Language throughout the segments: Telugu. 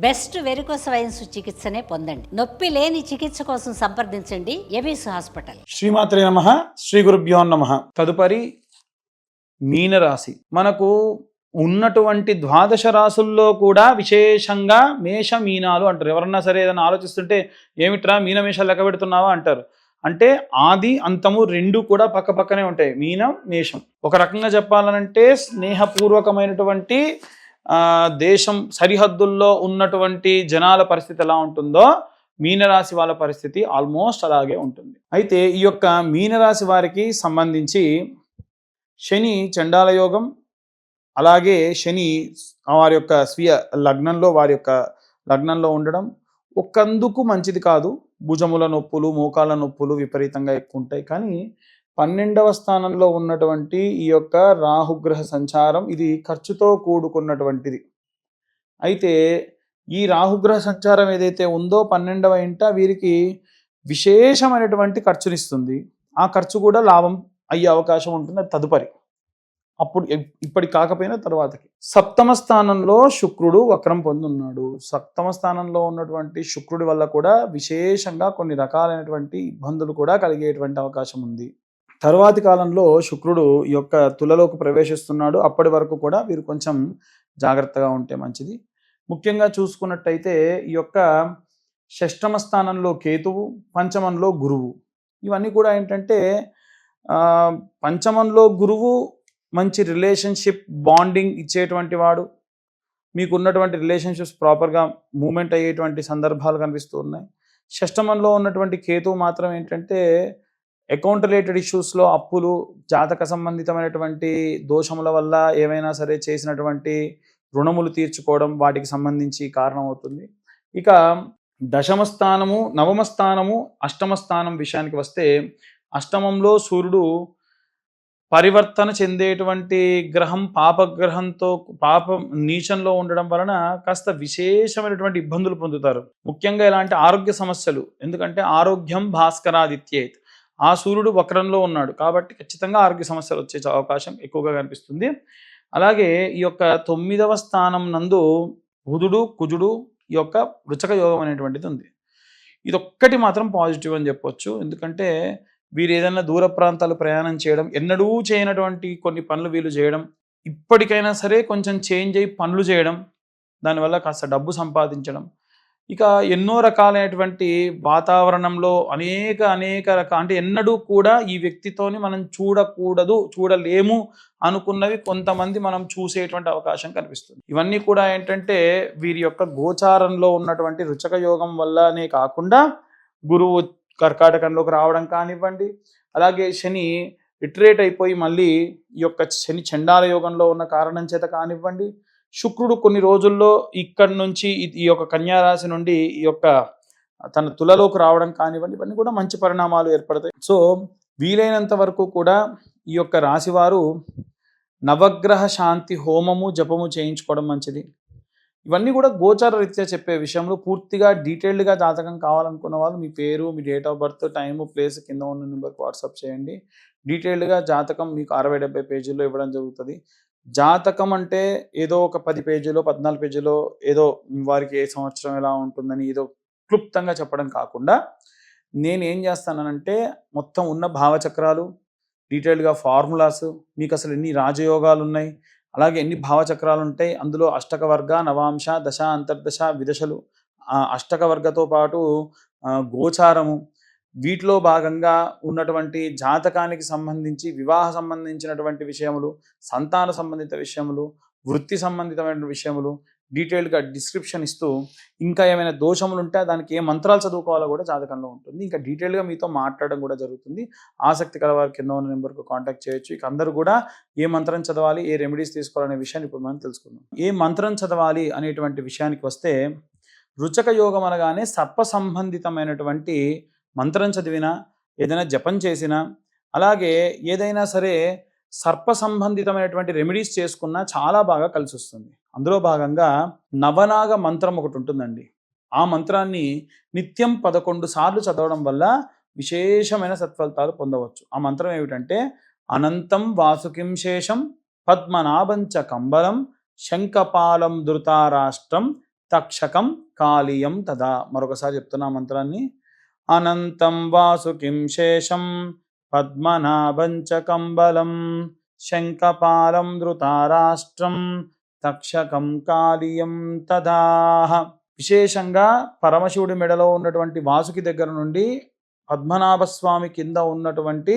బెస్ట్ వెరికోస్ వైన్స్ చికిత్సనే పొందండి. నొప్పి లేని చికిత్స కోసం సంప్రదించండి. ఎబిస్ హాస్పిటల్. శ్రీమాత్రే నమ. శ్రీ గురుభ్యో నమ. తదుపరి మీనరాశి. మనకు ఉన్నటువంటి ద్వాదశ రాసుల్లో కూడా విశేషంగా మేష మీనాలు అంటారు. ఎవరన్నా సరే ఏదైనా ఆలోచిస్తుంటే ఏమిట్రా మీనమేషాలు లెక్క పెడుతున్నావా? అంటారు. అంటే ఆది అంతము రెండు కూడా పక్క పక్కనే ఉంటాయి. మీనం మేషం. ఒక రకంగా చెప్పాలనంటే స్నేహపూర్వకమైనటువంటి దేశం సరిహద్దుల్లో ఉన్నటువంటి జనాల పరిస్థితి ఎలా ఉంటుందో మీనరాశి వాళ్ళ పరిస్థితి ఆల్మోస్ట్ అలాగే ఉంటుంది. అయితే ఈ యొక్క మీనరాశి వారికి సంబంధించి శని చండాల యోగం అలాగే శని వారి యొక్క స్వీయ లగ్నంలో వారి యొక్క లగ్నంలో ఉండడం ఒకందుకు మంచిది కాదు. భుజముల నొప్పులు మోకాళ్ళ నొప్పులు విపరీతంగా ఎక్కువ ఉంటాయి. కానీ పన్నెండవ స్థానంలో ఉన్నటువంటి ఈ యొక్క రాహుగ్రహ సంచారం ఇది ఖర్చుతో కూడుకున్నటువంటిది. అయితే ఈ రాహుగ్రహ సంచారం ఏదైతే ఉందో పన్నెండవ ఇంట వీరికి విశేషమైనటువంటి ఖర్చునిస్తుంది. ఆ ఖర్చు కూడా లాభం అయ్యే అవకాశం ఉంటుంది. తదుపరి. అప్పుడు ఇప్పటి కాకపోయినా తర్వాతకి. సప్తమ స్థానంలో శుక్రుడు వక్రం పొందున్నాడు. సప్తమ స్థానంలో ఉన్నటువంటి శుక్రుడి వల్ల కూడా విశేషంగా కొన్ని రకాలైనటువంటి ఇబ్బందులు కూడా కలిగేటువంటి అవకాశం ఉంది. తరువాతి కాలంలో శుక్రుడు ఈ యొక్క తులలోకి ప్రవేశిస్తున్నాడు. అప్పటి వరకు కూడా వీరు కొంచెం జాగ్రత్తగా ఉంటే మంచిది. ముఖ్యంగా చూసుకున్నట్టయితే ఈ యొక్క షష్టమ స్థానంలో కేతువు పంచమంలో గురువు. ఇవన్నీ కూడా ఏంటంటే పంచమంలో గురువు మంచి రిలేషన్షిప్ బాండింగ్ ఇచ్చేటువంటి వాడు. మీకు ఉన్నటువంటి రిలేషన్షిప్స్ ప్రాపర్గా మూమెంట్ అయ్యేటువంటి సందర్భాలు కనిపిస్తూ ఉన్నాయి. షష్టమంలో ఉన్నటువంటి కేతువు మాత్రం ఏంటంటే అకౌంట్ రిలేటెడ్ ఇష్యూస్లో అప్పులు జాతక సంబంధితమైనటువంటి దోషముల వల్ల ఏవైనా సరే చేసినటువంటి రుణములు తీర్చుకోవడం వాటికి సంబంధించి కారణమవుతుంది. ఇక దశమ స్థానము నవమ స్థానము అష్టమ స్థానం విషయానికి వస్తే అష్టమంలో సూర్యుడు పరివర్తన చెందేటువంటి గ్రహం పాపగ్రహంతో పాపం నీచంలో ఉండడం వలన కాస్త విశేషమైనటువంటి ఇబ్బందులు పొందుతారు. ముఖ్యంగా ఇలాంటి ఆరోగ్య సమస్యలు ఎందుకంటే ఆరోగ్యం భాస్కరాదిత్యేత్ ఆ సూర్యుడు వక్రంలో ఉన్నాడు. కాబట్టి ఖచ్చితంగా ఆరోగ్య సమస్యలు వచ్చే అవకాశం ఎక్కువగా కనిపిస్తుంది. అలాగే ఈ యొక్క తొమ్మిదవ స్థానం నందు బుధుడు కుజుడు ఈ యొక్క వృచక యోగం అనేటువంటిది ఉంది. ఇదొక్కటి మాత్రం పాజిటివ్ అని చెప్పొచ్చు. ఎందుకంటే వీరు ఏదైనా దూర ప్రాంతాలు ప్రయాణం చేయడం ఎన్నడూ చేయనటువంటి కొన్ని పనులు వీళ్ళు చేయడం ఇప్పటికైనా సరే కొంచెం చేంజ్ అయ్యి పనులు చేయడం దానివల్ల కాస్త డబ్బు సంపాదించడం ఇక ఎన్నో రకాలైనటువంటి వాతావరణంలో అనేక అనేక రకాల అంటే ఎన్నడూ కూడా ఈ వ్యక్తితోని మనం చూడకూడదు చూడలేము అనుకున్నవి కొంతమంది మనం చూసేటువంటి అవకాశం కనిపిస్తుంది. ఇవన్నీ కూడా ఏంటంటే వీరి యొక్క గోచారంలో ఉన్నటువంటి రుచక యోగం వల్లనే కాకుండా గురువు కర్కాటకంలోకి రావడం కానివ్వండి అలాగే శని రిట్రేట్ అయిపోయి మళ్ళీ ఈ యొక్క శని చండాల యోగంలో ఉన్న కారణం చేత కానివ్వండి శుక్రుడు కొన్ని రోజుల్లో ఇక్కడి నుంచి ఈ- యొక్క కన్యారాశి నుండి ఈ యొక్క తన తులలోకి రావడం కానివ్వండి ఇవన్నీ కూడా మంచి పరిణామాలు ఏర్పడతాయి. సో వీలైనంత వరకు కూడా ఈ యొక్క రాశివారు నవగ్రహ శాంతి హోమము జపము చేయించుకోవడం మంచిది. ఇవన్నీ కూడా గోచార రీత్యా చెప్పే విషయంలో పూర్తిగా డీటెయిల్డ్గా జాతకం కావాలనుకున్న వాళ్ళు మీ పేరు మీ date of birth time place కింద ఉన్న నెంబర్కి వాట్సాప్ చేయండి. డీటెయిల్డ్గా జాతకం మీకు అరవై డెబ్బై పేజీల్లో ఇవ్వడం జరుగుతుంది. జాతకం అంటే ఏదో ఒక పది పేజీలో పద్నాలుగు పేజీలో ఏదో వారికి ఏ సంవత్సరం ఎలా ఉంటుందని ఏదో క్లుప్తంగా చెప్పడం కాకుండా నేను ఏం చేస్తానంటే మొత్తం ఉన్న భావచక్రాలు డీటెయిల్డ్గా ఫార్ములాస్ మీకు అసలు ఎన్ని రాజయోగాలు ఉన్నాయి అలాగే ఎన్ని భావచక్రాలు ఉంటాయి అందులో అష్టక వర్గ నవాంశ దశ అంతర్దశ విదశలు అష్టక వర్గతో పాటు గోచారము వీటిలో భాగంగా ఉన్నటువంటి జాతకానికి సంబంధించి వివాహ సంబంధించినటువంటి విషయములు సంతాన సంబంధిత విషయములు వృత్తి సంబంధితమైన విషయములు డీటెయిల్డ్గా డిస్క్రిప్షన్ ఇస్తూ ఇంకా ఏమైనా దోషములు ఉంటే దానికి ఏ మంత్రాలు చదువుకోవాలో కూడా జాతకంలో ఉంటుంది. ఇంకా డీటెయిల్గా మీతో మాట్లాడడం కూడా జరుగుతుంది. ఆసక్తి కల వారి కింద ఉన్న నెంబర్కు కాంటాక్ట్ చేయొచ్చు. ఇక అందరూ కూడా ఏ మంత్రం చదవాలి ఏ రెమెడీస్ తీసుకోవాలనే విషయాన్ని ఇప్పుడు మనం తెలుసుకుందాం. ఏ మంత్రం చదవాలి అనేటువంటి విషయానికి వస్తే రుచక యోగం అనగానే సర్ప సంబంధితమైనటువంటి మంత్రం చదివినా ఏదైనా జపం చేసినా అలాగే ఏదైనా సరే సర్ప సంబంధితమైనటువంటి రెమెడీస్ చేసుకున్నా చాలా బాగా కలిసి వస్తుంది అందులో భాగంగా నవనాగ మంత్రం ఒకటి ఉంటుందండి. ఆ మంత్రాన్ని నిత్యం పదకొండు సార్లు చదవడం వల్ల విశేషమైన సత్ఫలితాలు పొందవచ్చు. ఆ మంత్రం ఏమిటంటే అనంతం వాసుకిం శేషం పద్మనాభంచ కంబలం శంఖపాలం ధృతారాష్ట్రం తక్షకం కాళీయం తదా. మరొకసారి చెప్తున్నా మంత్రాన్ని. అనంతం వాసుకిం శేషం పద్మనాభంచ కంబలం శంఖపాలం ధృతారాష్ట్రం తక్షకం కాళీయం తదాహ విశేషంగా పరమశివుడి మెడలో ఉన్నటువంటి వాసుకి దగ్గర నుండి పద్మనాభస్వామి కింద ఉన్నటువంటి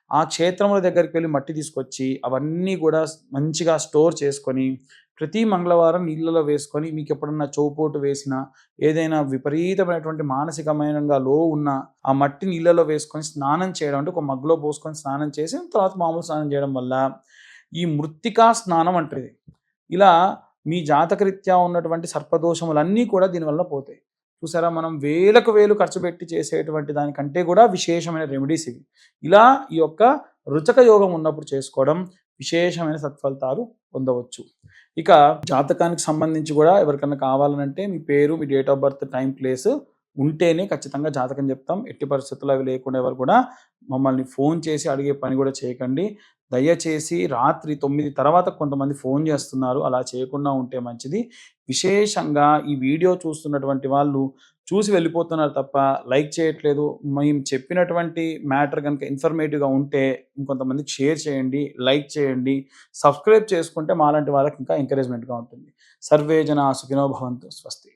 ఆ క్షేత్రముల దగ్గరికి వెళ్ళి మట్టి తీసుకొచ్చి అవన్నీ కూడా మంచిగా స్టోర్ చేసుకొని ప్రతి మంగళవారం నీళ్ళలో వేసుకొని మీకు ఎప్పుడన్నా చౌపోటు వేసిన ఏదైనా విపరీతమైనటువంటి మానసికమైనగా లో ఉన్న ఆ మట్టి నీళ్ళలో వేసుకొని స్నానం చేయడం అంటే ఒక మగ్గులో పోసుకొని స్నానం చేసి తర్వాత మామూలు స్నానం చేయడం వల్ల ఈ మృత్తికా స్నానం అంటది. ఇలా మీ జాతకరీత్యా ఉన్నటువంటి సర్పదోషములన్నీ కూడా దీనివల్ల పోతాయి. చూసారా? మనం వేలకు వేలు ఖర్చు పెట్టి చేసేటువంటి దానికంటే కూడా విశేషమైన రెమెడీస్ ఇవి. ఇలా ఈ యొక్క రుచక యోగం ఉన్నప్పుడు చేసుకోవడం విశేషమైన సత్ఫలితాలు పొందవచ్చు. ఇక జాతకానికి సంబంధించి కూడా ఎవరికైనా కావాలనంటే మీ పేరు మీ date of birth time place ఉంటేనే ఖచ్చితంగా జాతకం చెప్తాం. ఎట్టి పరిస్థితుల్లో అవి లేకుండా ఎవరు కూడా మమ్మల్ని ఫోన్ చేసి అడిగే పని కూడా చేయకండి. దయచేసి రాత్రి తొమ్మిది తర్వాత కొంతమంది ఫోన్ చేస్తున్నారు. అలా చేయకుండా ఉంటే మంచిది. విశేషంగా ఈ వీడియో చూస్తున్నటువంటి వాళ్ళు చూసి వెళ్ళిపోతున్నారు తప్ప లైక్ చేయట్లేదు. మేము చెప్పినటువంటి మ్యాటర్ కనుక ఇన్ఫర్మేటివ్గా ఉంటే ఇంకొంతమందికి షేర్ చేయండి లైక్ చేయండి సబ్స్క్రైబ్ చేసుకుంటే మాలాంటి వాళ్ళకి ఇంకా ఎంకరేజ్మెంట్గా ఉంటుంది. సర్వే జన సుఖినో భవంతు. స్వస్తి.